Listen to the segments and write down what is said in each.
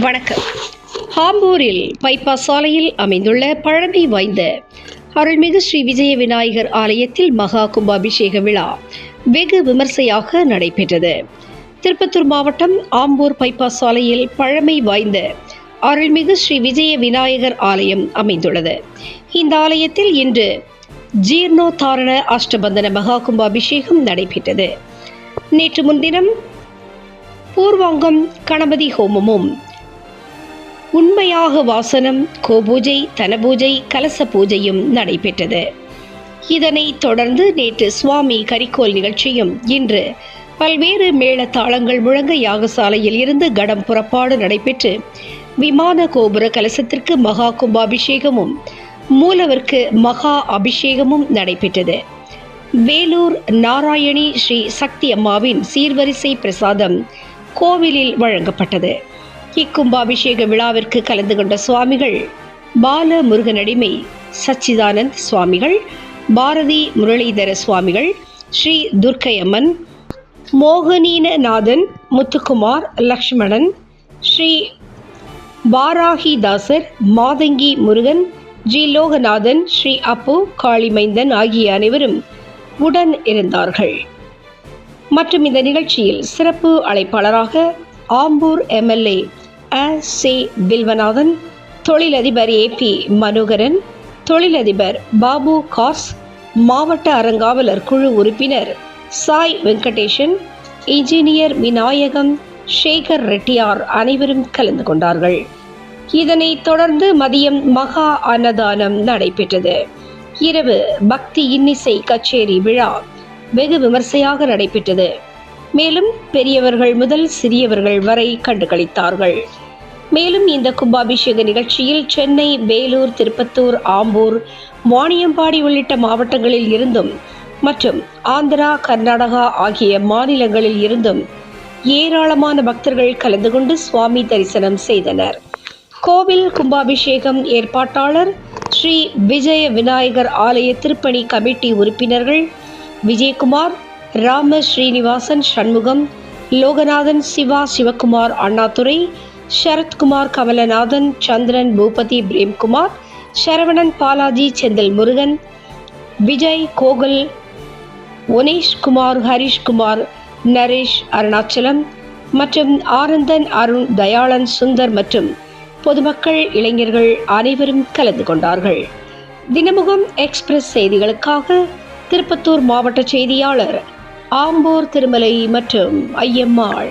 வணக்கம். ஹாம்பூரில் பைபாஸ் சாலையில் அமைந்துள்ள பழமை வாய்ந்த அருள்மிகு ஸ்ரீ விஜய விநாயகர் ஆலயத்தில் மகா கும்பாபிஷேக விழா வெகு விமர்சையாக நடைபெற்றது. திருப்பத்தூர் மாவட்டம் ஆம்பூர் பைபாஸ் சாலையில் பழமை வாய்ந்த அருள்மிகு ஸ்ரீ விஜய விநாயகர் ஆலயம் அமைந்துள்ளது. இந்த ஆலயத்தில் இன்று ஜீர்ணோத்தாரண அஷ்டபந்தன மகா கும்பாபிஷேகம் நடைபெற்றது. நேற்று முன்தினம் பூர்வாங்கம் கணபதி ஹோமமும் உண்மையாக வாசனம் கோபூஜை தனபூஜை கலச பூஜையும் நடைபெற்றது. இதனைத் தொடர்ந்து நேற்று சுவாமி கரிக்கோல் நிகழ்ச்சியும் இன்று பல்வேறு மேளத்தாளங்கள் முழங்க யாகசாலையில் இருந்து கடம் புறப்பாடு நடைபெற்று விமான கோபுர கலசத்திற்கு மகா கும்பாபிஷேகமும் மூலவர்க்கு மகா அபிஷேகமும் நடைபெற்றது. வேலூர் நாராயணி ஸ்ரீ சக்தி அம்மாவின் சீர்வரிசை பிரசாதம் கோவிலில் வழங்கப்பட்டது. இக்கும்பாபிஷேக விழாவிற்கு கலந்து கொண்ட சுவாமிகள் பால முருகனடிமை சச்சிதானந்த் சுவாமிகள் பாரதி முரளிதர சுவாமிகள் ஸ்ரீ துர்க்கையம்மன் மோகனீனநாதன் முத்துக்குமார் லக்ஷ்மணன் ஸ்ரீ வாராகிதாசர் மாதங்கி முருகன் ஜி லோகநாதன் ஸ்ரீ அப்பு காளிமைந்தன் ஆகிய அனைவரும் உடன் இருந்தார்கள். மற்றும் இந்த நிகழ்ச்சியில் சிறப்பு அழைப்பாளராக Ambur MLA A C Vilvanathan தொழிலதிபர் ஏ பி மனோகரன் தொழிலதிபர் பாபு காஸ் மாவட்ட அறங்காவலர் குழு உறுப்பினர் சாய் வெங்கடேஷன் இன்ஜினியர் விநாயகம் சேகர் ரெட்டியார் அனைவரும் கலந்து கொண்டார்கள். இதனைத் தொடர்ந்து மதியம் மகா அன்னதானம் நடைபெற்றது. இரவு பக்தி இன்னிசை கச்சேரி விழா வெகு விமர்சையாக நடைபெற்றது. மேலும் பெரியவர்கள் முதல் சிறியவர்கள் வரை கண்டுகளித்தார்கள். மேலும் இந்த கும்பாபிஷேக நிகழ்ச்சியில் சென்னை வேலூர் திருப்பத்தூர் ஆம்பூர் வாணியம்பாடி உள்ளிட்ட மாவட்டங்களில் இருந்தும் மற்றும் ஆந்திரா கர்நாடகா ஆகிய மாநிலங்களில் இருந்தும் ஏராளமான பக்தர்கள் கலந்து கொண்டு சுவாமி தரிசனம் செய்தனர். கோவில் கும்பாபிஷேகம் ஏற்பாட்டாளர் ஸ்ரீ விஜய விநாயகர் ஆலய திருப்பணி கமிட்டி உறுப்பினர்கள் விஜயகுமார் ராம ஸ்ரீனிவாசன் சண்முகம் லோகநாதன் சிவா சிவகுமார் அண்ணாதுரை சரத்குமார் கமலநாதன் சந்திரன் பூபதி பிரேம்குமார் சரவணன் பாலாஜி செந்தில் முருகன் விஜய் கோகுல் ஒனேஷ்குமார் ஹரிஷ்குமார் நரேஷ் அருணாச்சலம் மற்றும் ஆனந்தன் அருண் தயாளன் சுந்தர் மற்றும் பொதுமக்கள் இளைஞர்கள் அனைவரும் கலந்து கொண்டார்கள். தினமுகம் எக்ஸ்பிரஸ் செய்திகளுக்காக திருப்பத்தூர் மாவட்ட செய்தியாளர் ஆம்பூர் திருமலை மற்றும் ஐயம்மாள்.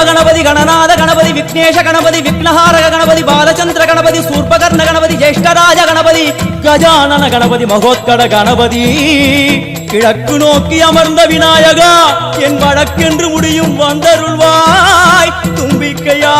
ஹேரம்ப கணபதி கணநாத கணபதி விக்னேஷ கணபதி விக்னஹாரக கணபதி பாலச்சந்திர கணபதி சூர்பகர்ண கணபதி ஜேஷ்டராஜ கணபதி கஜானன கணபதி மகோத்கட கணபதி. கிழக்கு நோக்கி அமர்ந்த விநாயகா என் வழக்கென்று முடியும் வந்தருள்வாய். தும்பிக்கையாண்டவா.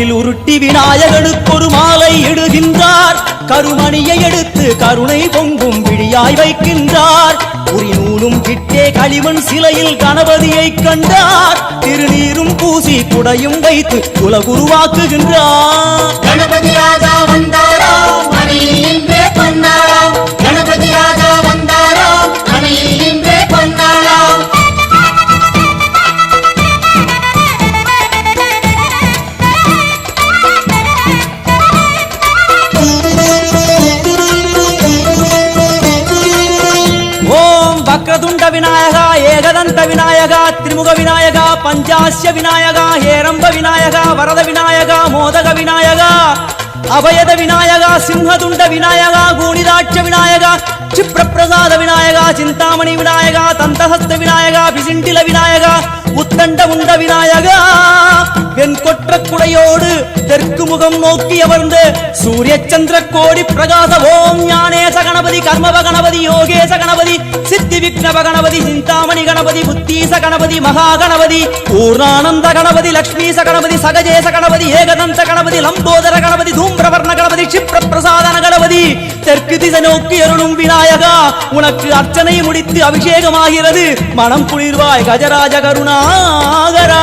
என் உருட்டி விநாயகனுக்கு ஒரு மாலை இடுகின்றார். கருமணியை எடுத்து கருணை பொங்கும் விழியாய் வைக்கின்றார். உரி நூலும் கிட்டே களிமண் சிலையில் கணபதியை கண்டார். திருநீரும் பூசி குடையும் வைத்து உலகுருவாக்குகின்றார் கணபதியாக வந்தார். விநாயகா ஏகதந்த விநாயகா திரிமுக விநாயகா பஞ்சாஸ்ய விநாயகா ஹேரம்ப விநாயகா வரத விநாயகா மோதக விநாயகா அபயத விநாயகா சிம்ஹதுண்ட விநாயகா கூணிதாட்ச விநாயகா க்ஷிப்ரப்பிரசாத விநாயகா சிந்தாமணி விநாயகா தந்தஹஸ்த விநாயகா பிசிண்டில விநாயகா உத்தண்ட உண்ட விநாயகா. என் கொற்ற குடையோடு தெற்கு முகம் நோக்கி அமர்ந்து சூரிய சந்திர கோடி பிரகாச ஓம் ஞானேச கணபதி கர்மப கணபதி யோகேச கணபதி சித்தி விக்னப கணபதி சிந்தாமணி கணபதி புத்தீச கணபதி மகா கணபதி அனந்த கணபதி லக்ஷ்மீச கணபதி சகஜேச கணபதி ஏகதந்த கணபதி லம்போதர கணபதி தூம்பிரவர்ண கணபதி சிப்ர பிரசாதன கணபதி. தெற்கு திசை நோக்கி அருளும் விநாயகா உனக்கு அர்ச்சனை முடித்து அபிஷேகமாகிறது. மனம் குளிர்வாய் கஜராஜ கருணாகரா.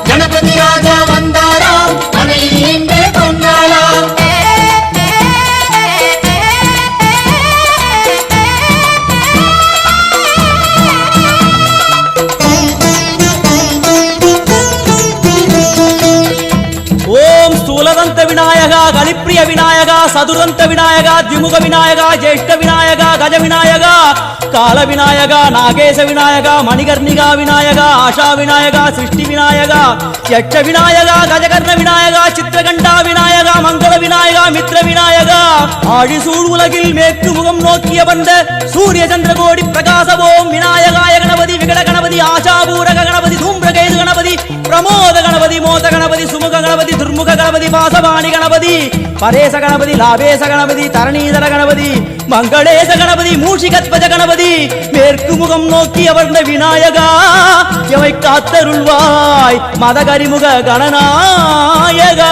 விநாயகா கலிப்பிரிய விநாயகா சதுரந்த விநாயகா திமுக விநாயகா ஜேஷ்ட விநாயகா கஜ விநாயகா கால விநாயகா நாகேச விநாயகா மணிகர்ணிகா விநாயகா ஆஷா விநாயகா சிருஷ்டி விநாயகா யட்ச விநாயகா கஜகர்ண விநாயகா சித்திரகண்டா விநாயகா மங்கள விநாயகா மித்ர விநாயகா. ஆழிசூழ் உலகில் மேற்கு முகம் நோக்கிய வந்த சூரிய சந்திர கோடி பிரகாச ஓம் விநாயகாய கணபதி விகட கணபதி ஆஷாபூரக கணபதி தூம்பிரகேது கணபதி பிரமோத கணபதி மோத கணபதி சுமுக கணபதி துர்முக கணபதி வாசவாணி கணபதி பரேச கணபதி லாபேச கணபதி தரணீதர கணபதி மங்களேச கணபதி மூஷிகத்வஜ கணபதி மேற்கு முகம் நோக்கி அமர்ந்த விநாயகா எவை காத்தருள்வாய் மதகரிமுக கணநாயகா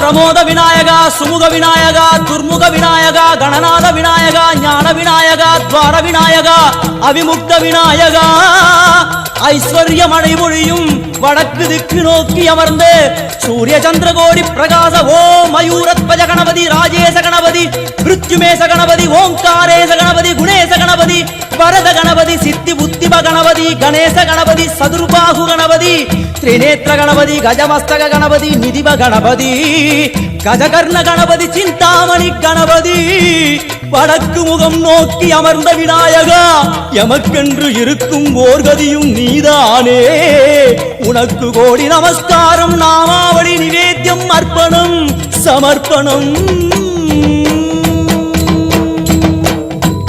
விநாயகா பிரமோத விநாயகா சுமுக விநாயகா துர்முக விநாயகா கணநாத விநாயகா ஞான விநாயகா துவார விநாயகா அவிமுக்த ஐஸ்வர்ய மழை மொழியும் வடக்கு திக்கு நோக்கி அமர்ந்து சூரிய சந்திரகோடி பிரகாச ஓம் மயூரத்வஜ கணபதி ராஜேச கணபதி மிருத்யுமேச கணபதி ஓங்காரேச கணபதி குணேச கணபதி வரத கணபதி சித்தி புத்திப கணபதி கணேச கணபதி சதுர்பாகு கணபதி திரிநேத்திர கணபதி கஜமஸ்தக கணபதி நிதிப கணபதி கஜகர்ண கணபதி சிந்தாமணி கணபதி. வடக்கு முகம் நோக்கி அமர்ந்த விநாயகா எமக்கென்று இருக்கும் ஓர்கதியும் நீதானே. உனக்கு கோடி நமஸ்காரம் நாமாவளி நிவேத்தியம் அர்ப்பணம் சமர்ப்பணம்.